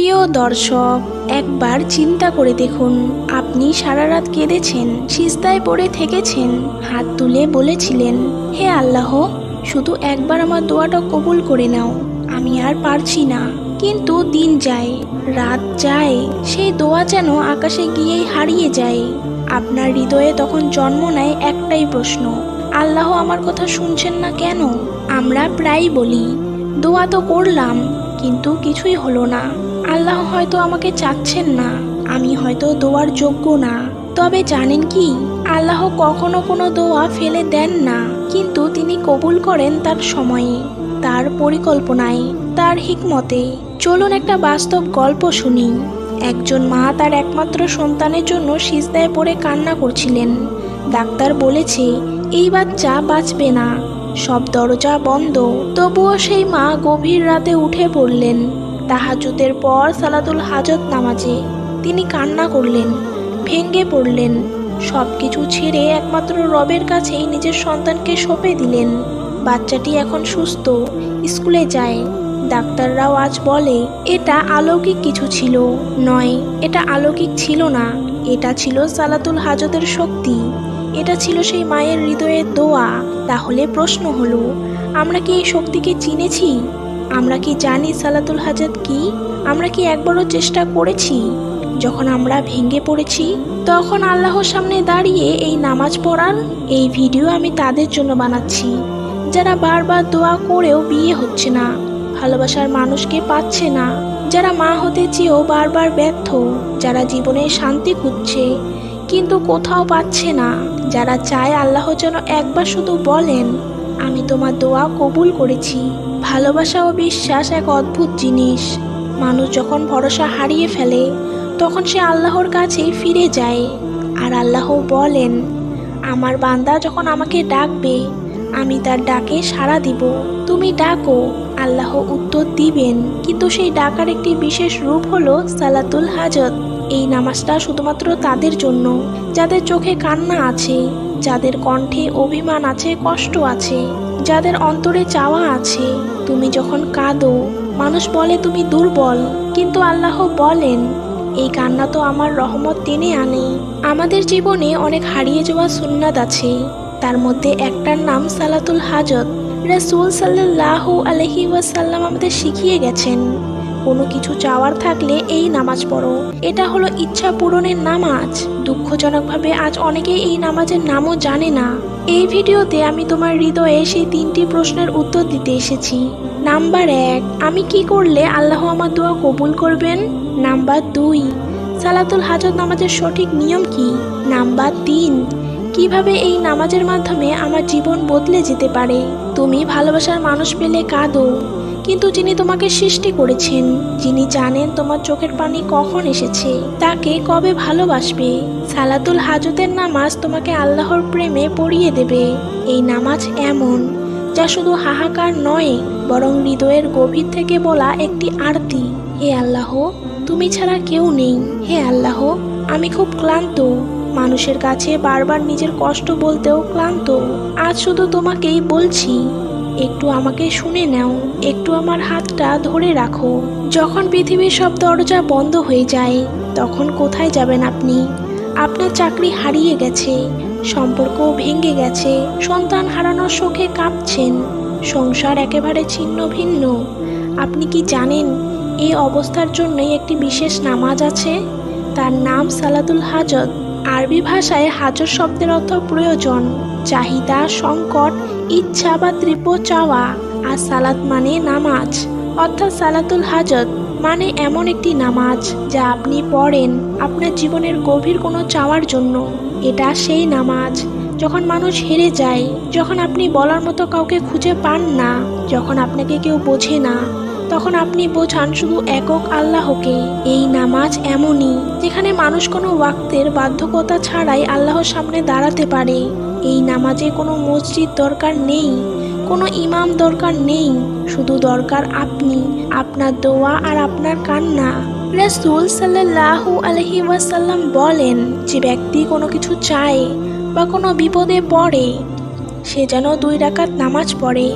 প্রিয় দর্শক, একবার চিন্তা করে দেখুন, আপনি সারা রাত কেঁদেছেন সিস্তায় পড়ে থেকেছেন, হাত তুলে বলেছিলেন, হে আল্লাহ, শুধু একবার আমার দোয়াটা কবুল করে নাও, আমি আর পারছি না। কিন্তু দিন যায়, রাত যায়, সেই দোয়া যেন আকাশে গিয়েই হারিয়ে যায়। আপনার হৃদয়ে তখন জন্ম নেয় একটাই প্রশ্ন, আল্লাহ আমার কথা শুনছেন না কেন? আমরা প্রায় বলি, দোয়া তো করলাম, কিন্তু কিছুই হলো না। আল্লাহ হয়তো আমাকে চাচ্ছেন না, আমি হয়তো দোয়ার যোগ্য না। তবে জানেন কি, আল্লাহ কখনো কোনো দোয়া ফেলে দেন না, কিন্তু তিনি কবুল করেন তার সময়ে, তার পরিকল্পনায়, তার হিকমতে। চলুন একটা বাস্তব গল্প শুনি। একজন মা তার একমাত্র সন্তানের জন্য সিজদায় পড়ে কান্না করছিলেন। ডাক্তার বলেছে, এই বাচ্চা বাঁচবে না। সব দরজা বন্ধ। তবুও সেই মা গভীর রাতে উঠে পড়লেন। তাহাজুদের পর সালাতুল হাজত নামাজে তিনি কান্না করলেন, ভেঙ্গে পড়লেন। সব কিছু ছেড়ে একমাত্র রবের কাছেই নিজের সন্তানকে সঁপে দিলেন। বাচ্চাটি এখন সুস্থ, স্কুলে যায়। ডাক্তাররাও আজ বলে, এটা আলৌকিক কিছু ছিল, নয়, এটা আলৌকিক ছিল না। এটা ছিল সালাতুল হাজতের শক্তি। এটা ছিল সেই মায়ের হৃদয়ের দোয়া। তাহলে প্রশ্ন হলো, আমরা কি এই শক্তিকে চিনেছি? আমরা কি জানি সালাতুল হাজত কি? আমরা কি একবারও চেষ্টা করেছি? যখন আমরা ভেঙে পড়েছি, তখন আল্লাহর সামনে দাঁড়িয়ে এই নামাজ পড়ার এই ভিডিও আমি তাদের জন্য বানাচ্ছি। যারা বারবার দোয়া করেও বিয়ে হচ্ছে না, ভালোবাসার মানুষকে পাচ্ছে না। যারা মা হতে চেয়েও বারবার ব্যর্থ, যারা জীবনে শান্তি খুঁজছে, কিন্তু কোথাও পাচ্ছে না। যারা চায় আল্লাহ যেন একবার শুধু বলেন, আমি তোমার দোয়া কবুল করেছি। ভালোবাসা ও বিশ্বাস এক অদ্ভুত জিনিস। মানুষ যখন ভরসা হারিয়ে ফেলে, তখন সে আল্লাহর কাছেই ফিরে যায়। আর আল্লাহ বলেন, আমার বান্দা যখন আমাকে ডাকবে, আমি তার ডাকে সাড়া দিব। তুমি ডাকো। আল্লাহ উত্তর দিবেন, কিন্তু সেই ডাকার একটি বিশেষ রূপ হলো সালাতুল হাজত। এই নামাজটা শুধুমাত্র তাদের জন্য, যাদের চোখে কান্না আছে, যাদের কণ্ঠে অভিমান আছে, কষ্ট আছে। যাদের অন্তরে চাওয়া আছে, তুমি যখন কাঁদো, মানুষ বলে তুমি দুর্বল, কিন্তু আল্লাহ বলেন, এই কান্না তো আমার রহমত টেনে আনে। আমাদের জীবনে অনেক হারিয়ে যাওয়া সুন্নাত আছে, তার মধ্যে একটার নাম সালাতুল হাজত। রাসুল সাল্লাহ আলহি ওয়াসাল্লাম আমাদের শিখিয়ে গেছেন কোনো কিছু চাওয়ার থাকলে এই নামাজ পড়ো। এটা হলো ইচ্ছা পূরণের নামাজ। দুঃখজনকভাবে আজ অনেকেই এই নামাজের নামও জানে না। এই ভিডিওতে আমি তোমার হৃদয়ে সেই তিনটি প্রশ্নের উত্তর দিতে এসেছি। নাম্বার এক, আমি কি করলে আল্লাহ আমার দোয়া কবুল করবেন? নাম্বার দুই, সালাতুল হাজত নামাজের সঠিক নিয়ম কি? নাম্বার তিন, কীভাবে এই নামাজের মাধ্যমে আমার জীবন বদলে যেতে পারে? তুমি ভালোবাসার মানুষ পেলে কাঁদো। কিন্তু যিনি তোমাকে সৃষ্টি করেছেন, যিনি জানেন তোমার চোখের পানি কখন এসেছে, তাকে কবে ভালোবাসবে? সালাতুল হাজতের নামাজ তোমাকে আল্লাহর প্রেমে পড়িয়ে দেবে। এই নামাজ এমন, যা শুধু হাহাকার নয়, বরং হৃদয়ের গভীর থেকে বলা একটি আরতি। হে আল্লাহ, তুমি ছাড়া কেউ নেই। হে আল্লাহ, আমি খুব ক্লান্ত। মানুষের কাছে বারবার নিজের কষ্ট বলতেও ক্লান্ত। আজ শুধু তোমাকেই বলছি একটু আমাকে শুনে নাও, একটু আমার হাতটা ধরে রাখো। যখন পৃথিবীর সব দরজা বন্ধ হয়ে যায়, তখন কোথায় যাবেন আপনি? আপনার চাকরি হারিয়ে গেছে সম্পর্ক ভেঙে গেছে, সন্তান হারানোর শোকে কাঁপছেন, সংসার একেবারে ছিন্ন ভিন্ন। আপনি কি জানেন, এই অবস্থার জন্যই একটি বিশেষ নামাজ আছে? তার নাম সালাতুল হাজত। আরবি ভাষায় হাজর শব্দের অর্থ প্রয়োজন, চাহিদা, সংকট ইচ্ছা বা তীব্র চাওয়া আর সালাত মানে নামাজ। অর্থাৎ সালাতুল হাজত মানে এমন একটি নামাজ যা আপনি পড়েন আপনার জীবনের গভীর কোনো চাওয়ার জন্য। এটা সেই নামাজ। যখন মানুষ হেরে যায়, যখন আপনি বলার মতো কাউকে খুঁজে পান না, যখন আপনাকে কেউ বোঝে না তখন আপনি বোঝান শুধু একক আল্লাহকে, এই নামাজ এমনই, যেখানে মানুষ কোনো ওয়াক্তের বাধ্যকতা ছাড়াই আল্লাহর সামনে দাঁড়াতে পারে, এই নামাজে কোনো মসজিদ দরকার নেই, কোনো ইমাম দরকার নেই, শুধু দরকার আপনি, আপনার দোয়া আর আপনার কান্না। রাসূল সাল্লাল্লাহু আলহি ওয়াসাল্লাম বলেন, যে ব্যক্তি কোনো কিছু চায় বা কোনো বিপদে পড়ে, সে যেন দুই রাকাত নামাজ পড়ে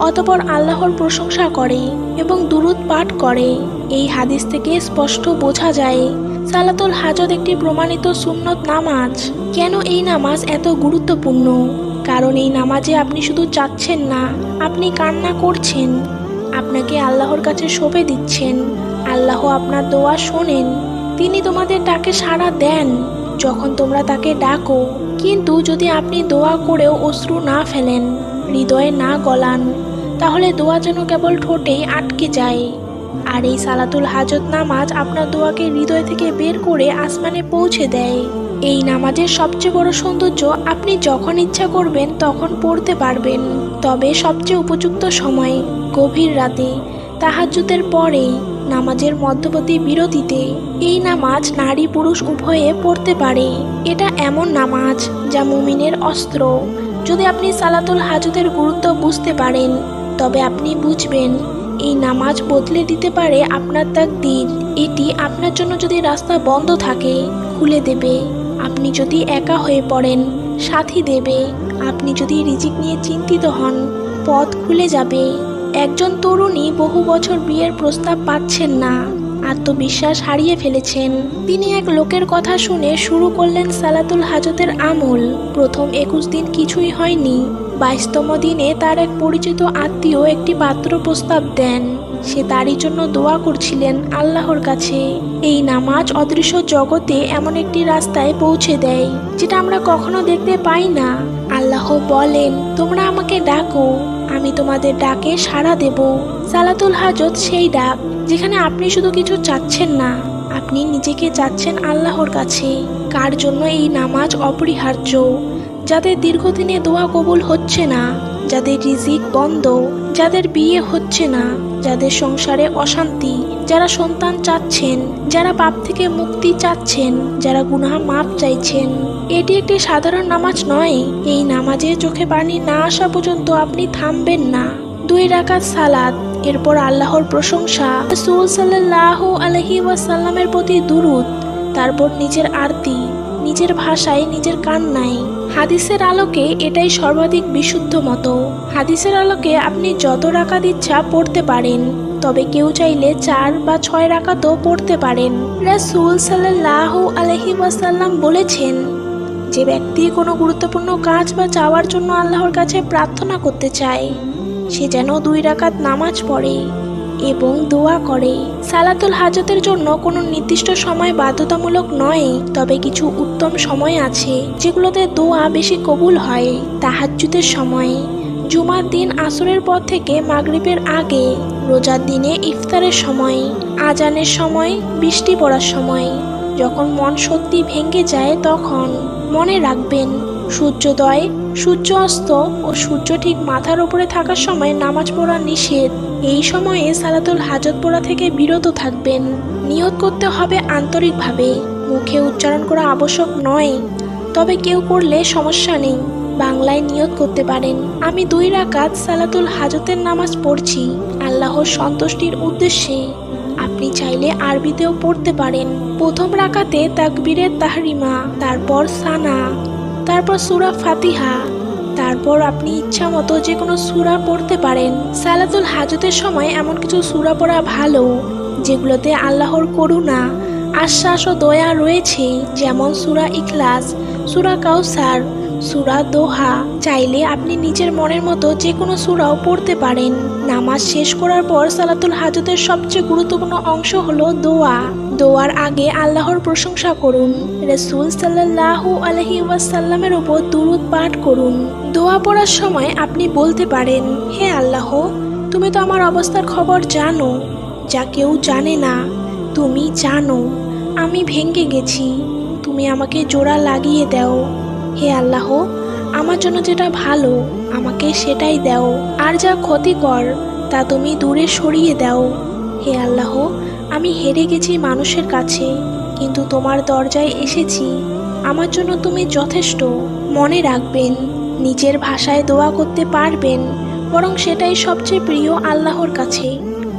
অতপর আল্লাহর প্রশংসা করে এবং দুরুদ পাঠ করে। এই হাদিস থেকে স্পষ্ট বোঝা যায়, সালাতুল হাজত একটি প্রমাণিত সুন্নত নামাজ। কেন এই নামাজ এত গুরুত্বপূর্ণ? কারণ এই নামাজে আপনি শুধু চাচ্ছেন না, আপনি কান্না করছেন। আপনাকে আল্লাহর কাছে শোভে দিচ্ছেন। আল্লাহ আপনার দোয়া শোনেন। তিনি তোমাদের ডাকে সাড়া দেন। যখন তোমরা তাকে ডাকো, কিন্তু যদি আপনি দোয়া করেও অশ্রু না ফেলেন, হৃদয়ে না গলান তাহলে দোয়া যেন কেবল ঠোঁটেই আটকে যায়। আর এই সালাতুল হাজত নামাজ আপনার দোয়াকে হৃদয় থেকে বের করে আসমানে পৌঁছে দেয়। এই নামাজের সবচেয়ে বড় সৌন্দর্য আপনি যখন ইচ্ছা করবেন তখন পড়তে পারবেন। তবে সবচেয়ে উপযুক্ত সময় গভীর রাতে, তাহাজ্জুদের পরে নামাজের মধ্যবর্তী বিরতিতে। এই নামাজ নারী পুরুষ উভয়ে পড়তে পারে। এটা এমন নামাজ যা মুমিনের অস্ত্র। যদি আপনি সালাতুল হাজতের গুরুত্ব বুঝতে পারেন তবে আপনি বুঝবেন, এই নামাজ বদলে দিতে পারে আপনার তাকদির। এটি আপনার জন্য যদি রাস্তা বন্ধ থাকে, খুলে দেবে। আপনি যদি একা হয়ে পড়েন, সাথী দেবে। আপনি যদি রিজিক নিয়ে চিন্তিত হন, পথ খুলে যাবে। একজন তরুণী বহু বছর বিয়ের প্রস্তাব পাচ্ছেন না। আত্মবিশ্বাস হারিয়ে ফেলেছেন। তিনি এক লোকের কথা শুনে শুরু করলেন সালাতুল হাজতের আমল। প্রথম একুশ দিন কিছুই হয়নি। বাইশতম দিনে তার এক পরিচিত আত্মীয় একটি পাত্র প্রস্তাব দেন। সে তারই জন্য দোয়া করছিলেন আল্লাহর কাছে। এই নামাজ অদৃশ্য জগতে এমন একটি রাস্তায় পৌঁছে দেয়, যেটা আমরা কখনো দেখতে পাই না। আল্লাহ বলেন, তোমরা আমাকে ডাকো। আমি তোমাদের ডাকে সাড়া দেব। সালাতুল হাজত সেই ডাক, যেখানে আপনি শুধু কিছু চাচ্ছেন না, আপনি নিজেকে চাচ্ছেন আল্লাহর কাছে। কার জন্য এই নামাজ অপরিহার্য? যাদের দীর্ঘদিনে দোয়া কবুল হচ্ছে না, যাদের রিজিক বন্ধ, যাদের বিয়ে হচ্ছে না যাদের সংসারে অশান্তি, যারা সন্তান চাচ্ছেন, যারা পাপ থেকে মুক্তি চাচ্ছেন, যারা গুনাহ মাপ চাইছেন। এটি একটি সাধারণ নামাজ নয়। এই নামাজে চোখে পানি না আসা পর্যন্ত আপনি থামবেন না। দুই রাকাত সালাদ এরপর আল্লাহর প্রশংসা, রাসূল সাল্লাল্লাহু আলহি ওয়াসাল্লামের প্রতি দুরুদ, তারপর নিজের আরতি, নিজের ভাষায় নিজের কান্নায়। হাদিসের আলোকে এটাই সর্বাধিক বিশুদ্ধ মতো। হাদিসের আলোকে আপনি যত রাকাত ইচ্ছা পড়তে পারেন, তবে কেউ চাইলে চার বা ছয় রাকাতও পড়তে পারেন। রাসূল সাল্লাল্লাহু আলহি ওয়াসাল্লাম বলেছেন, যে ব্যক্তি কোনো গুরুত্বপূর্ণ কাজ বা চাওয়ার জন্য আল্লাহর কাছে প্রার্থনা করতে চায়, সে যেন দুই রাকাত নামাজ পড়ে। এবং দোয়া করে। সালাতুল হাজতের জন্য কোনো নির্দিষ্ট সময় বাধ্যতামূলক নয়, তবে কিছু উত্তম সময় আছে, যেগুলোতে দোয়া বেশি কবুল হয়। তাহাজ্জুদের সময়। জুমার দিন আসরের পর থেকে মাগরিবের আগে, রোজার দিনে ইফতারের সময়, আজানের সময়, বৃষ্টি পড়ার সময়। যখন মন সত্যি ভেঙে যায়, তখন মনে রাখবেন সূর্যোদয়, সূর্য অস্ত ও সূর্য ঠিক মাথার উপরে থাকার সময় নামাজ পড়া নিষেধ। এই সময়ে সালাতুল হাজত পড়া থেকে বিরত থাকবেন। নিয়ত করতে হবে আন্তরিকভাবে। মুখে উচ্চারণ করা আবশ্যক নয়। তবে কেউ করলে সমস্যা নেই। বাংলায় নিয়ত করতে পারেন। আমি দুই রাকাত সালাতুল হাজতের নামাজ পড়ছি। আল্লাহর সন্তুষ্টির উদ্দেশ্যে। আপনি চাইলে আরবিতেও পড়তে পারেন। প্রথম রাকাতে তাকবীরের তাহরিমা, তারপর সানা। তারপর সুরা ফাতিহা। তারপর আপনি ইচ্ছা মতো যে কোনো সুরা পড়তে পারেন। সালাতুল হাজতের সময় এমন কিছু সুরা পড়া ভালো, যেগুলোতে আল্লাহর করুণা, আশ্বাস ও দয়া রয়েছে, যেমন সুরা ইখলাস, সুরা কাউসার সুরা দোহা চাইলে আপনি নিজের মনের মতো যে কোনো সুরাও পড়তে পারেন। নামাজ শেষ করার পর সালাতুল হাজতের সবচেয়ে গুরুত্বপূর্ণ অংশ হলো দোয়া। দোয়ার আগে আল্লাহর প্রশংসা করুন। রসুল সাল্লাহু আলহি ওয়াসাল্লামের ওপর দুরুদ পাঠ করুন। দোয়া পড়ার সময় আপনি বলতে পারেন, হে আল্লাহ, তুমি তো আমার অবস্থার খবর জানো, যা কেউ জানে না। তুমি জানো, আমি ভেঙে গেছি। তুমি আমাকে জোড়া লাগিয়ে দাও। হে আল্লাহ, আমার জন্য যেটা ভালো, আমাকে সেটাই দাও। আর যা ক্ষতিকর, তা তুমি দূরে সরিয়ে দাও। হে আল্লাহ, আমি হেরে গেছি মানুষের কাছে, কিন্তু তোমার দরজায় এসেছি। আমার জন্য তুমি যথেষ্ট, মনে রাখবেন, নিজের ভাষায় দোয়া করতে পারবেন, বরং সেটাই সবচেয়ে প্রিয় আল্লাহর কাছে।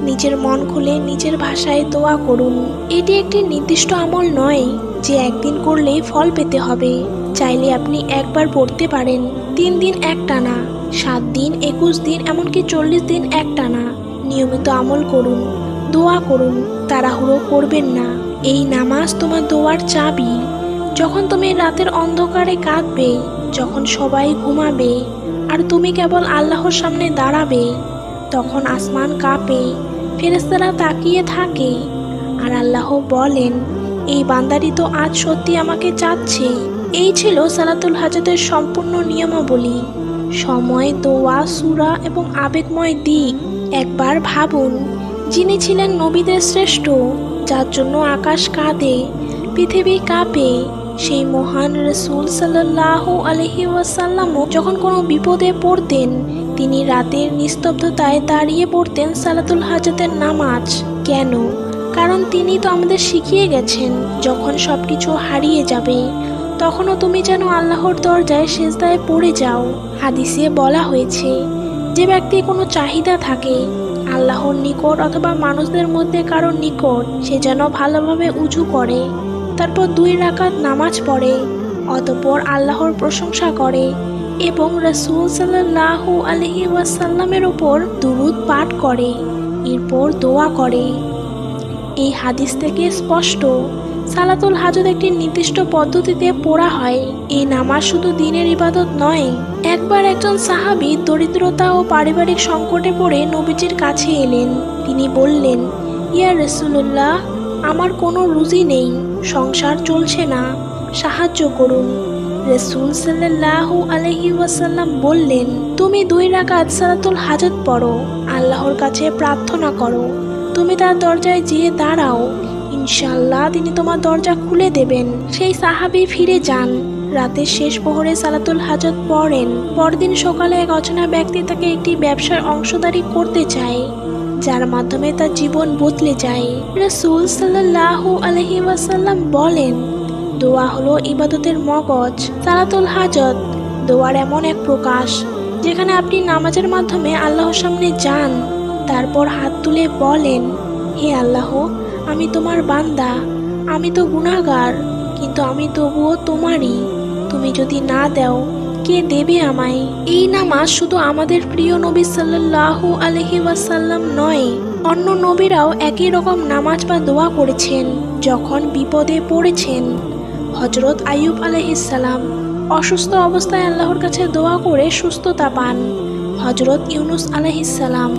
নিজের মন খুলে নিজের ভাষায় দোয়া করুন। এটি একটি নির্দিষ্ট আমল নয় যে একদিন করলেই ফল পেতে হবে। চাইলে আপনি একবার পড়তে পারেন। তিন দিন একটানা সাত দিন, একুশ দিন, এমনকি চল্লিশ দিন এক টানা। নিয়মিত আমল করুন, দোয়া করুন, তাড়াহুড়ো করবেন না। এই নামাজ তোমার দোয়ার চাবি। যখন তুমি রাতের অন্ধকারে কাঁদবে, যখন সবাই ঘুমাবে, আর তুমি কেবল আল্লাহর সামনে দাঁড়াবে, তখন আসমান কাঁপে। ফেরেস্তারা তাকিয়ে থাকে। আর আল্লাহ বলেন, এই বান্দারি তো আজ সত্যি আমাকে চাচ্ছে। এই ছিল সালাতুল হাজতের সম্পূর্ণ নিয়মাবলী। সময়, দোয়া, সুরা এবং আবেগময় দিক। একবার ভাবুন, যিনি ছিলেন নবীদের শ্রেষ্ঠ, যার জন্য আকাশ কাঁদে, পৃথিবী কাঁপে সেই মহান রসুল সাল্লাহ আলহি ওয়াসাল্লামও যখন কোনো বিপদে পড়তেন, তিনি রাতের নিস্তব্ধতায় দাঁড়িয়ে পড়তেন সালাতুল হাজতের নামাজ। কেন? কারণ তিনি তো আমাদের শিখিয়ে গেছেন, যখন সব কিছু হারিয়ে যাবে, তখনও তুমি যেন আল্লাহর দরজায় সেজদায় পড়ে যাও। হাদিসে বলা হয়েছে, যে ব্যক্তি কোনো চাহিদা থাকে, আল্লাহর নিকট অথবা মানুষদের মধ্যে কারোর নিকট, সে যেন ভালোভাবে উঁচু করে। তারপর দুই রাকাত নামাজ পড়ে, অতপর আল্লাহর প্রশংসা করে এবং রসুল সাল্লাহ আলহি ওয়াসাল্লামের ওপর দুরুদ পাঠ করে, এরপর দোয়া করে। এই হাদিস থেকে স্পষ্ট, সালাতুল হাজত একটি নির্দিষ্ট পদ্ধতিতে পড়া হয়। এই নামাজ শুধু দিনের ইবাদত নয়, একবার একজন সাহাবী দরিদ্রতা ও পারিবারিক সংকটে পড়ে নবীজির কাছে এলেন। তিনি বললেন, ইয়া রসুল্লাহ আমার কোনো রুজি নেই, সংসার চলছে না, সাহায্য করুন। রসুল সাল্লাহ আলহি ওয়াসাল্লাম বললেন, তুমি দুই রাকাত সালাতুল হাজত পড়ো, আল্লাহর কাছে প্রার্থনা করো। তুমি তার দরজায় যেয়ে দাঁড়াও ইনশাল্লাহ তিনি তোমার দরজা খুলে দেবেন। সেই সাহাবি ফিরে যান। রাতের শেষ প্রহরে সালাতুল হাজত পড়েন। পরদিন সকালে এক অচেনা ব্যক্তি তাকে একটি ব্যবসার অংশদারি করতে চায়। যার মাধ্যমে তার জীবন বদলে যায়। রসুল সাল্লাহ আলহি বলেন, দোয়া হলো ইবাদতের মগজ, সালাতুল হাজত। দোয়ার এমন এক প্রকাশ, যেখানে আপনি নামাজের মাধ্যমে আল্লাহর সামনে যান। তারপর হাত তুলে বলেন, হে আল্লাহ, আমি তোমার বান্দা, আমি তো গুণাগার কিন্তু আমি তবুও তোমারই। তুমি যদি না দাও কে দেবে আমায়। এই নামাজ শুধু আমাদের প্রিয় নবী সাল্লাহ আলহি ওয়াসাল্লাম নয়, অন্য নবীরাও একই রকম নামাজ বা দোয়া করেছেন, যখন বিপদে পড়েছেন। হজরত আইয়ুব আলহিসাল্লাম অসুস্থ অবস্থায় আল্লাহর কাছে দোয়া করে সুস্থতা পান। হজরত ইউনুস আলহিসাল্লাম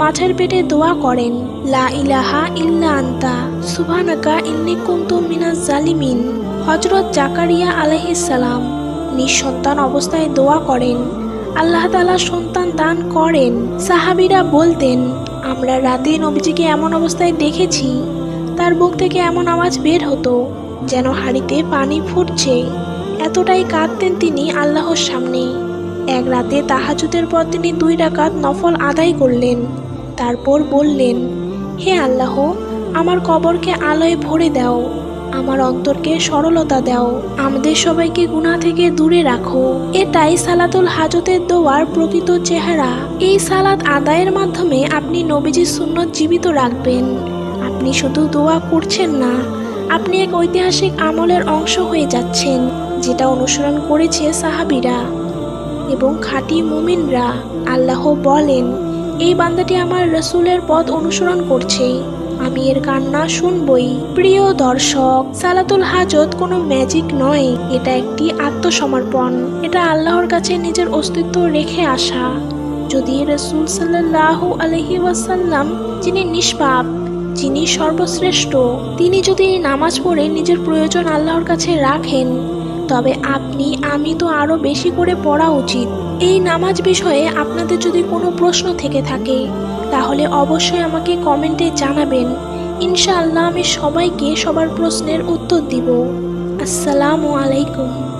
মাছের পেটে দোয়া করেন, লা ইলাহা ইল্লা আন্তা, সুবহানাকা ইন্নী কুনতু মিনাজ জালিমিন। হজরত জাকারিয়া আলহিসাল্লাম নিঃসন্তান অবস্থায় দোয়া করেন। আল্লাহ তালা সন্তান দান করেন। সাহাবিরা বলতেন, আমরা রাতে নবীজিকে এমন অবস্থায় দেখেছি। তার বুক থেকে এমন আওয়াজ বের হতো, যেন হাড়িতে পানি ফুটছে। এতটাই কাঁদতেন তিনি আল্লাহর সামনে। এক রাতে তাহাজুদের পর তিনি দুই ডাকাত নফল আদায় করলেন। তারপর বললেন, হে আল্লাহ, আমার কবরকে আলোয় ভরে দাও। আমার অন্তরকে সরলতা দাও। আমাদের সবাইকে গুনাহ থেকে দূরে রাখো। এটাই সালাতুল হাজতের দোয়ার প্রকৃত চেহারা। এই সালাত আদায়ের মাধ্যমে আপনি নবীজির সুন্নত জীবিত রাখবেন। আপনি শুধু দোয়া করছেন না, আপনি এক ঐতিহাসিক আমলের অংশ হয়ে যাচ্ছেন, যেটা অনুসরণ করেছে সাহাবিরা এবং খাঁটি মুমিনরা। আল্লাহ বলেন, এই বান্দাটি আমার রসুলের পথ অনুসরণ করছে আমি এর কান্না শুনবই। প্রিয় দর্শক, সালাতুল হাজত কোনো ম্যাজিক নয়। এটা একটি আত্মসমর্পণ। এটা আল্লাহর কাছে নিজের অস্তিত্ব রেখে আসা। যদি রসুল সাল্লাহ আলহি ওয়াসাল্লাম, যিনি নিষ্পাপ, যিনি সর্বশ্রেষ্ঠ, তিনি যদি এই নামাজ পড়ে নিজের প্রয়োজন আল্লাহর কাছে রাখেন, তবে আপনি আমি তো আরও বেশি করে পড়া উচিত। এই নামাজ বিষয়ে আপনাদের যদি কোনো প্রশ্ন থেকে থাকে তাহলে অবশ্যই আমাকে কমেন্টে জানাবেন। ইনশাআল্লাহ আমি সবাইকে সবার প্রশ্নের উত্তর দিব। আসসালামু আলাইকুম।